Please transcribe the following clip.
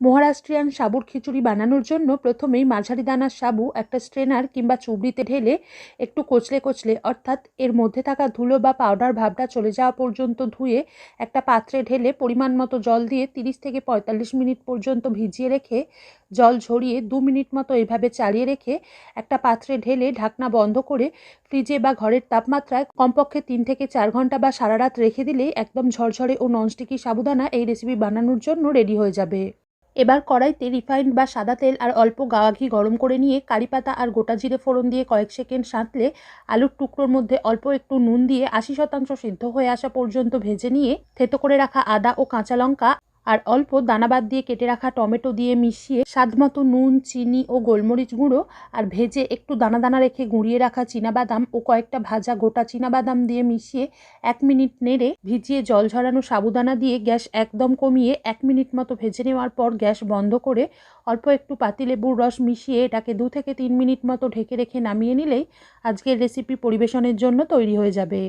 মহারাষ্ট্রিয়ান সাবুর খিচুড়ি বানানোর জন্য প্রথমেই মাঝারি দানার সাবু, একটা স্ট্রেনার কিংবা চুবড়িতে ঢেলে একটু কচলে কচলে, অর্থাৎ এর মধ্যে থাকা ধুলো বা পাউডার ভাবটা চলে যাওয়া পর্যন্ত ধুয়ে একটা পাত্রে ঢেলে পরিমাণ মতো জল দিয়ে তিরিশ থেকে পঁয়তাল্লিশ মিনিট পর্যন্ত ভিজিয়ে রেখে জল ঝরিয়ে দু মিনিট মতো এভাবে চালিয়ে রেখে একটা পাত্রে ঢেলে ঢাকনা বন্ধ করে ফ্রিজে বা ঘরের তাপমাত্রায় কমপক্ষে তিন থেকে চার ঘণ্টা বা সারা রাত রেখে দিলেই একদম ঝরঝরে ও ননস্টিকি সাবুদানা এই রেসিপি বানানোর জন্য রেডি হয়ে যাবে। এবার কড়াইতে রিফাইন্ড বা সাদা তেল আর অল্প গাওয়া ঘি গরম করে নিয়ে কারি পাতা আর গোটা জিরে ফোড়ন দিয়ে কয়েক সেকেন্ড সাঁতলে আলুর টুকরোর মধ্যে অল্প একটু নুন দিয়ে আশি শতাংশ সিদ্ধ হয়ে আসা পর্যন্ত ভেজে নিয়ে থেতো করে রাখা আদা ও কাঁচা লঙ্কা আর অল্প দানাবাদ দিয়ে কেটে রাখা টমেটো দিয়ে মিশিয়ে স্বাদমতো নুন, চিনি ও গোলমরিচ গুঁড়ো আর ভেজে একটু দানা দানা রেখে গুঁড়িয়ে রাখা বাদাম ও কয়েকটা ভাজা গোটা বাদাম দিয়ে মিশিয়ে এক মিনিট নেড়ে ভিজিয়ে জল ঝরানো সাবুদানা দিয়ে গ্যাস একদম কমিয়ে এক মিনিট মতো ভেজে নেওয়ার পর গ্যাস বন্ধ করে অল্প একটু পাতিলেবুর রস মিশিয়ে এটাকে দু থেকে তিন মিনিট মতো ঢেকে রেখে নামিয়ে নিলেই আজকের রেসিপি পরিবেশনের জন্য তৈরি হয়ে যাবে।